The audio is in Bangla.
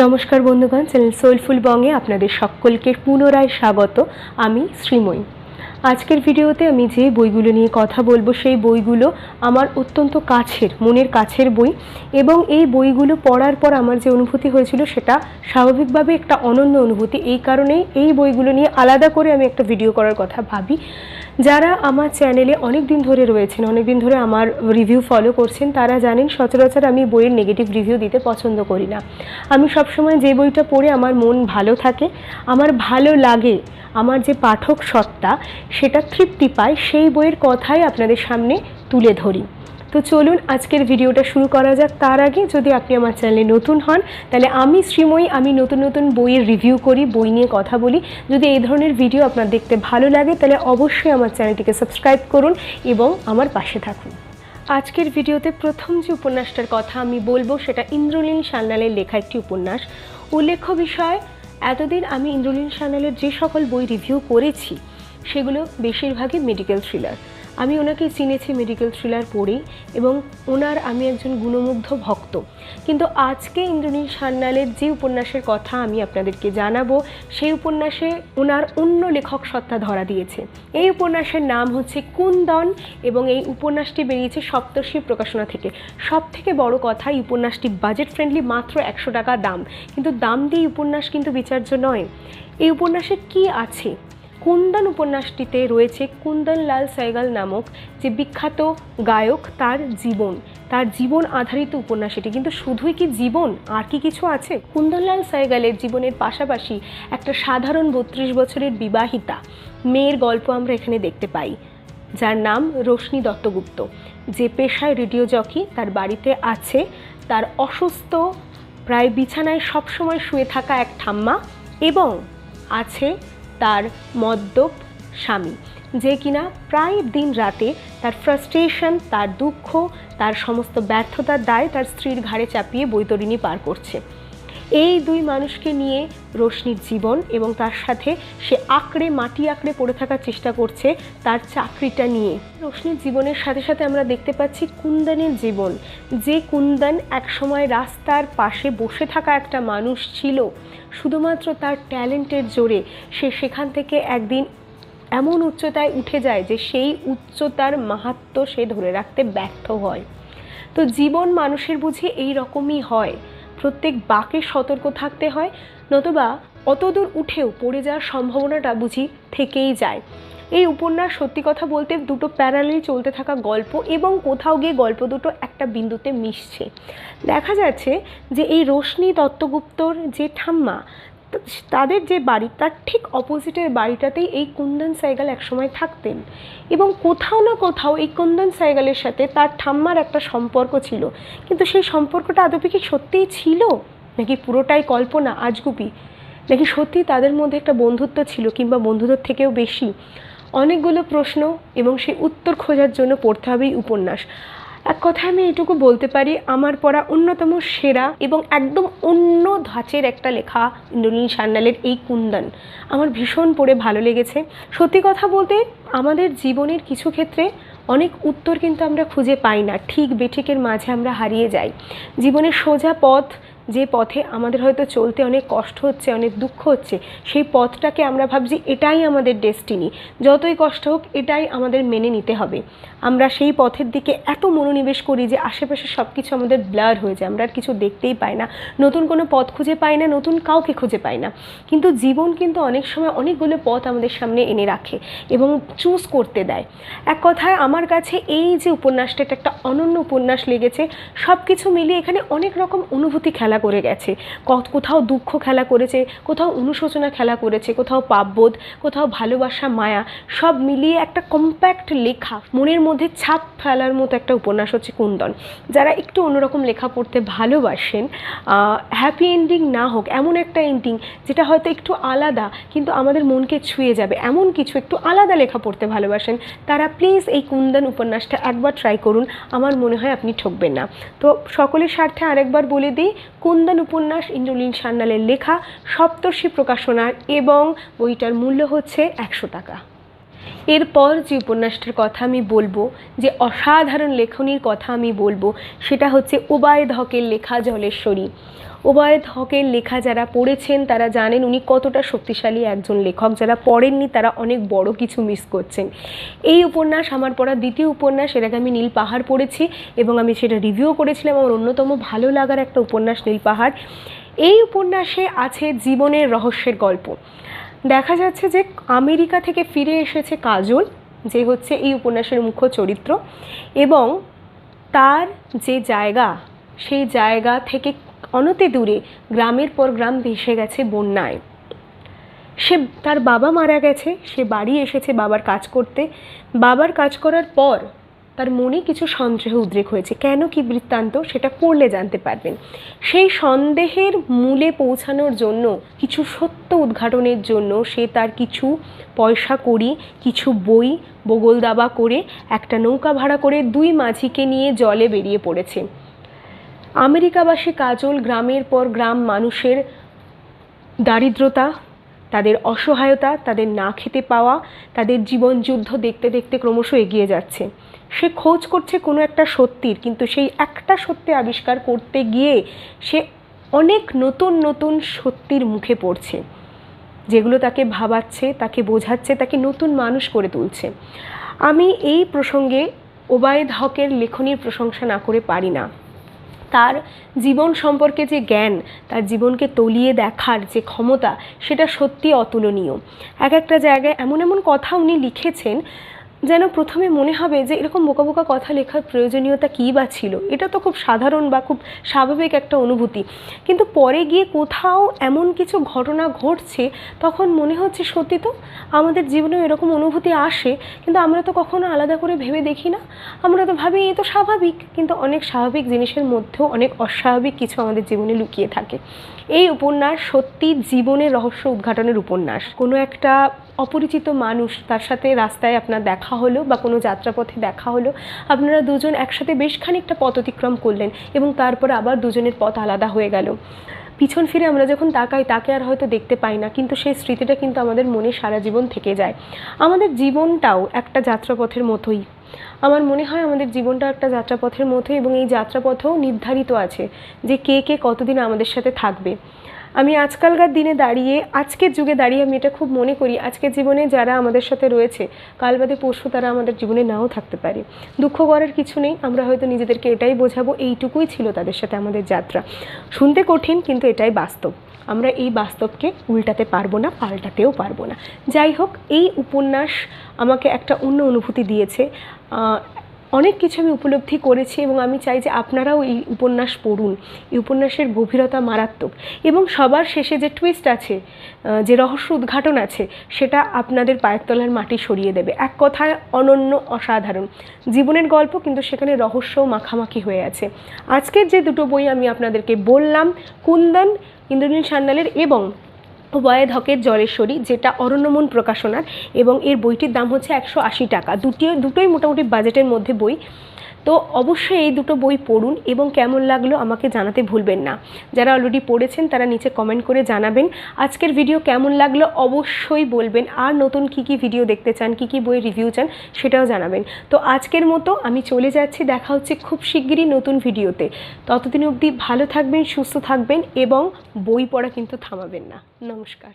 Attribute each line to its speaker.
Speaker 1: নমস্কার বন্ধুগণ, চ্যানেল সোলফুল বঙ্গে আপনাদের সকলকে পুনরায় স্বাগত। আমি শ্রীময়ী। আজকের ভিডিওতে আমি যে বইগুলো নিয়ে কথা বলব, সেই বইগুলো আমার অত্যন্ত কাছের, মনের কাছের বই এবং এই বইগুলো পড়ার পর আমার যে অনুভূতি হয়েছিল সেটা স্বাভাবিকভাবে একটা অনন্য অনুভূতি। এই কারণেই এই বইগুলো নিয়ে আলাদা করে আমি একটা ভিডিও করার কথা ভাবি। যারা আমার চ্যানেলে অনেক দিন ধরে রয়েছেন অনেক দিন ধরে আমার রিভিউ ফলো করছেন, তারা জানেন সচরাচর আমি বইয়ের নেগেটিভ রিভিউ দিতে পছন্দ করি না। আমি সবসময় যে বইটা পড়ে আমার মন ভালো থাকে, আমার ভালো লাগে, আমার যে পাঠক সত্তা, সেটা তৃপ্তি পায়, সেই বইয়ের কথাই আপনাদের সামনে তুলে ধরি। তো চলুন আজকের ভিডিওটা শুরু করা যাক। তার আগে যদি আপনি আমার চ্যানেলে নতুন হন, তাহলে আমি শ্রীময়ী, আমি নতুন নতুন বইয়ের রিভিউ করি, বই নিয়ে কথা বলি। যদি এই ধরনের ভিডিও আপনার দেখতে ভালো লাগে, তাহলে অবশ্যই আমার চ্যানেলটিকে সাবস্ক্রাইব করুন এবং আমার পাশে থাকুন। আজকের ভিডিওতে প্রথম যে উপন্যাসটার কথা আমি বলব, সেটা ইন্দ্রলীন সান্যালের লেখা একটি উপন্যাস। উল্লেখ্য বিষয়, এতদিন আমি ইন্দ্রলীন সান্যালের যে সকল বই রিভিউ করেছি, সেগুলো বেশিরভাগই মেডিকেল থ্রিলার আমি ওনাকে চিনেছি মেডিকেল থ্রিলার পড়েই এবং ওনার আমি একজন গুণমুগ্ধ ভক্ত। কিন্তু আজকে ইন্দ্রনীল সান্যালের যে উপন্যাসের কথা আমি আপনাদেরকে জানাব, সেই উপন্যাসে ওনার অন্য লেখক সত্তা ধরা দিয়েছে। এই উপন্যাসের নাম হচ্ছে কুন্দন এবং এই উপন্যাসটি বেরিয়েছে সপ্তর্ষি প্রকাশনা থেকে। সব থেকে বড় কথা, এই উপন্যাসটি বাজেট ফ্রেন্ডলি মাত্র একশো টাকা দাম। কিন্তু দাম দিয়ে উপন্যাস কিন্তু বিচার্য নয়। এই উপন্যাসে কি আছে? কুন্দন উপন্যাসটিতে রয়েছে কুন্দনলাল সাইগাল নামক যে বিখ্যাত গায়ক, তার জীবন। তার জীবন আধারিত উপন্যাস এটি। কিন্তু শুধুই কি জীবন? আর কি কিছু আছে? কুন্দনলাল সাইগালের জীবনের পাশাপাশি একটা সাধারণ বত্রিশ বছরের বিবাহিতা। মেয়ের গল্প আমরা এখানে দেখতে পাই, যার নাম রোশনি দত্তগুপ্ত। যে পেশায় রেডিও জকি, তার বাড়িতে আছে। তার অসুস্থ, প্রায় বিছানায় সবসময় শুয়ে থাকা এক ঠাম্মা এবং আছে তার মদ্যপ স্বামী, যে কিনা প্রায় দিন রাতে তার ফ্রাস্ট্রেশন তার দুঃখ, তার সমস্ত ব্যর্থতার দায় তার স্ত্রীর ঘাড়ে চাপিয়ে বৈতরিণী পার করছে। এই দুই মানুষকে নিয়ে রোশনির জীবন এবং তার সাথে সে আঁকড়ে, মাটি আঁকড়ে পড়ে থাকার চেষ্টা করছে তার চাকরিটা নিয়ে। রোশনির জীবনের সাথে সাথে আমরা দেখতে পাচ্ছি কুন্দনের জীবন। যে কুন্দন একসময় রাস্তার পাশে বসে থাকা একটা মানুষ ছিল, শুধুমাত্র তার ট্যালেন্টের জোরে সে সেখান থেকে একদিন এমন উচ্চতায় উঠে যায় যে সেই উচ্চতার মাহাত্ম সে ধরে রাখতে ব্যর্থ হয়। তো জীবন মানুষের বুঝি এই রকমই হয়। প্রত্যেক বাকে সতর্ক থাকতে হয়, নতুবা অতদূর উঠেও পড়ে যাওয়ার সম্ভাবনাটা বুঝি থেকেই যায়। এই উপন্যাস সত্যি কথা বলতে দুটো প্যারালেল চলতে থাকা গল্প এবং কোথাও গিয়ে গল্প দুটো একটা বিন্দুতে মিশছে। দেখা যাচ্ছে যে এই রোশনি দত্তগুপ্তর যে ঠাম্মা তাদের যে বাড়ি, তার ঠিক অপোজিটের বাড়িটাতেই এই কুন্দন সাইগাল একসময় থাকতেন। এবং কোথাও না কোথাও এই কুন্দন সাইগালের সাথে তার ঠাম্মার একটা সম্পর্ক ছিল। কিন্তু সেই সম্পর্কটা আদপে কি সত্যিই ছিল? নাকি পুরোটাই কল্পনা আজগুপি নাকি সত্যি তাদের মধ্যে একটা বন্ধুত্ব ছিল কিংবা বন্ধুত্বের থেকেও বেশি? অনেকগুলো প্রশ্ন এবং সেই উত্তর খোঁজার জন্য পড়তে হবে এই উপন্যাস। এক কথায় আমি এটুকু বলতে পারি, আমার পড়া অন্যতম সেরা এবং একদম অন্য ধাঁচের একটা লেখা ইন্দ্রনীল সান্যালের এই কুন্দন। আমার ভীষণ পড়ে ভালো লেগেছে। সত্যি কথা বলতে, আমাদের জীবনের কিছু ক্ষেত্রে অনেক উত্তর কিন্তু আমরা খুঁজে পাই না। ঠিক বেঠিকের মাঝে আমরা হারিয়ে যাই। জীবনের সোজা পথ যে পথে আমাদের হয়তো চলতে অনেক কষ্ট হচ্ছে, অনেক দুঃখ হচ্ছে, সেই পথটাকে আমরা ভাবছি এটাই আমাদের ডেস্টিনি। যতই কষ্ট হোক, এটাই আমাদের মেনে নিতে হবে। আমরা সেই পথের দিকে এত মনোনিবেশ করি যে আশেপাশে সব কিছু আমাদের ব্লার হয়ে যায়, আমরা আর কিছু দেখতেই পাই না। নতুন কোনো পথ খুঁজে পাই না, নতুন কাউকে খুঁজে পাই না। কিন্তু জীবন কিন্তু অনেক সময় অনেকগুলো পথ আমাদের সামনে এনে রাখে এবং চুজ করতে দেয়। এক কথায়, আমার কাছে এই যে উপন্যাসটা একটা অনন্য উপন্যাস লেগেছে। সব কিছু মিলিয়ে এখানে অনেক রকম অনুভূতি খেলা করে গেছে। কোথাও দুঃখ খেলা করেছে, কোথাও অনুশোচনা খেলা করেছে, কোথাও পাপবোধ, কোথাও ভালোবাসা, মায়া, সব মিলিয়ে একটা কম্প্যাক্ট লেখা, মনের মধ্যে ছাপ ফেলার মতো একটা উপন্যাস হচ্ছে কুন্দন। যারা একটু অন্যরকম লেখা পড়তে ভালোবাসেন হ্যাপি এন্ডিং না হোক, এমন একটা এন্ডিং যেটা হয়তো একটু আলাদা, কিন্তু আমাদের মনকে ছুঁয়ে যাবে, এমন কিছু একটু আলাদা লেখা পড়তে ভালোবাসেন, তারা প্লিজ এই কুন্দন উপন্যাসটা একবার ট্রাই করুন, আমার মনে হয় আপনি ঠকবেন না। তো সকলের স্বার্থে আরেকবার বলে দিই কুন্দন উপন্যাস ইন্দ্রলীন সান্যালের লেখা সপ্তর্ষি প্রকাশনার এবং বইটার মূল্য হচ্ছে একশো টাকা। এরপর যে উপন্যাসটার কথা আমি বলব, যে অসাধারণ লেখনীর কথা আমি বলব, সেটা হচ্ছে ওবায়দ হকের লেখা জলেশ্বরী। ওবায়দ হকের লেখা যারা পড়েছেন, তারা জানেন উনি কতটা শক্তিশালী একজন লেখক। যারা পড়েননি, তারা অনেক বড় কিছু মিস করছেন। এই উপন্যাস, আমার পড়া দ্বিতীয় উপন্যাস, এর আগে আমি নীল পাহাড় পড়েছি এবং আমি সেটা রিভিউ করেছিলাম। আমার অন্যতম ভালো লাগার একটা উপন্যাস, নীল পাহাড়। এই উপন্যাসে আছে জীবনের রহস্যের গল্প। দেখা যাচ্ছে যে আমেরিকা থেকে ফিরে এসেছে কাজল, যে হচ্ছে এই উপন্যাসের মুখ্য চরিত্র, এবং তার যে জায়গা, সেই জায়গা থেকে অনতি দূরে, গ্রামের পর গ্রাম ভেসে গেছে বন্যায়। সে তার বাবা মারা গেছে, সে বাড়ি এসেছে বাবার কাজ করতে। বাবার কাজ করার পর তার মনে কিছু সন্দেহ উদ্রেক হয়েছে। কেন কি বৃত্তান্ত সেটা পড়লে জানতে পারবেন। সেই সন্দেহের মূলে পৌঁছানোর জন্য, কিছু সত্য উদ্ঘাটনের জন্য সে তার কিছু পয়সা করি কিছু বই, বগল দাবা করে, একটা নৌকা ভাড়া করে দুই মাঝিকে নিয়ে জলে বেরিয়ে পড়েছে। আমেরিকাবাসী কাজল গ্রামের পর গ্রাম মানুষের দারিদ্রতা, তাদের অসহায়তা, তাদের না খেতে পাওয়া, তাদের জীবন যুদ্ধ দেখতে দেখতে ক্রমশ এগিয়ে যাচ্ছে। সে খোঁজ করছে কোনো একটা সত্যির, কিন্তু সেই একটা সত্যি আবিষ্কার করতে গিয়ে সে অনেক নতুন নতুন সত্যির মুখে পড়ছে, যেগুলো তাকে ভাবাচ্ছে, তাকে বোঝাচ্ছে, তাকে নতুন মানুষ করে তুলছে। আমি এই প্রসঙ্গে ওবায়দ হকের লেখনীর প্রশংসা না করে পারি না। তার জীবন সম্পর্কে যে জ্ঞান, তার জীবনকে তলিয়ে দেখার যে ক্ষমতা, সেটা সত্যি অতুলনীয়। এক একটা জায়গায় এমন এমন কথা উনি লিখেছেন যেন প্রথমে মনে হবে যে এরকম বোকা বোকা কথা লেখার প্রয়োজনীয়তা কী বা ছিল? এটা তো খুব সাধারণ বা খুব স্বাভাবিক একটা অনুভূতি। কিন্তু পরে গিয়ে কোথাও এমন কিছু ঘটনা ঘটছে, তখন মনে হচ্ছে, সত্যি তো? আমাদের জীবনেও এরকম অনুভূতি আসে। কিন্তু আমরা তো কখনো আলাদা করে ভেবে দেখি না। আমরা তো ভাবি এ তো স্বাভাবিক। কিন্তু অনেক স্বাভাবিক জিনিসের মধ্যেও অনেক অস্বাভাবিক কিছু আমাদের জীবনে লুকিয়ে থাকে। এই উপন্যাস সত্যি জীবনের রহস্য উদ্ঘাটনের উপন্যাস। কোনো একটা অপরিচিত মানুষ তার সাথে রাস্তায় আপনার দেখা হলো বা কোনো যাত্রাপথে দেখা হলো, আপনারা দুজন একসাথে বেশ খানিকটা পথ অতিক্রম করলেন এবং তারপর আবার দুজনের পথ আলাদা হয়ে গেল। পিছন ফিরে আমরা যখন তাকাই, তাকে আর হয়তো দেখতে পাই না, কিন্তু সেই স্মৃতিটা কিন্তু আমাদের মনে সারা জীবন থেকে যায়। আমাদের জীবনটাও একটা যাত্রাপথের মতোই। আমার মনে হয় আমাদের জীবনটা একটা যাত্রাপথের মতোই এবং এই যাত্রাপথেও নির্ধারিত আছে যে কে কে কতদিন আমাদের সাথে থাকবে। আমি আজকালকার দিনে দাঁড়িয়ে, আজকের যুগে দাঁড়িয়ে আমি এটা খুব মনে করি, আজকের জীবনে যারা আমাদের সাথে রয়েছে, কাল বাদে পরশু তারা আমাদের জীবনে নাও থাকতে পারে। দুঃখ করার কিছু নেই, আমরা হয়তো নিজেদেরকে এটাই বোঝাবো, এইটুকুই ছিল তাদের সাথে আমাদের যাত্রা। শুনতে কঠিন, কিন্তু এটাই বাস্তব। আমরা এই বাস্তবকে উল্টাতে পারব না, পাল্টাতেও পারব না। যাই হোক, এই উপন্যাস আমাকে একটা অন্য অনুভূতি দিয়েছে। অনেক কিছু আমি উপলব্ধি করেছি এবং আমি চাই যে আপনারাও এই উপন্যাস পড়ুন। এই উপন্যাসের গভীরতা মারাত্মক। এবং সবার শেষে যে টুইস্ট আছে যে রহস্য উদ্ঘাটন আছে, সেটা আপনাদের পায়ের তলার মাটি সরিয়ে দেবে। এক কথায় অনন্য, অসাধারণ। জীবনের গল্প কিন্তু সেখানে রহস্যও মাখামাখি হয়ে আছে। আজকের যে দুটো বই আমি আপনাদেরকে বললাম, কুন্দন, ইন্দ্রনীল সান্যালের এবং ওবায়দ হকের জলেশ্বরী যেটা অরণ্যমন প্রকাশনার, এবং এর বইটির দাম হচ্ছে একশো আশি টাকা। দুটি, দুটোই মোটামুটি বাজেটের মধ্যে বই। তো অবশ্যই এই দুটো বই পড়ুন এবং কেমন লাগল আমাকে জানাতে ভুলবেন না। যারা অলরেডি পড়েছেন তারা নিচে কমেন্ট করে জানাবেন। আজকের ভিডিও কেমন লাগল অবশ্যই বলবেন। আর নতুন কি কি ভিডিও দেখতে চান, কি কি বই রিভিউ চান সেটাও জানাবেন। তো আজকের মতো আমি চলে যাচ্ছি, দেখা হচ্ছে খুব শিগগিরই নতুন ভিডিওতে ততদিন অবধি ভালো থাকবেন, সুস্থ থাকবেন এবং বই পড়া কিন্তু থামাবেন না। নমস্কার।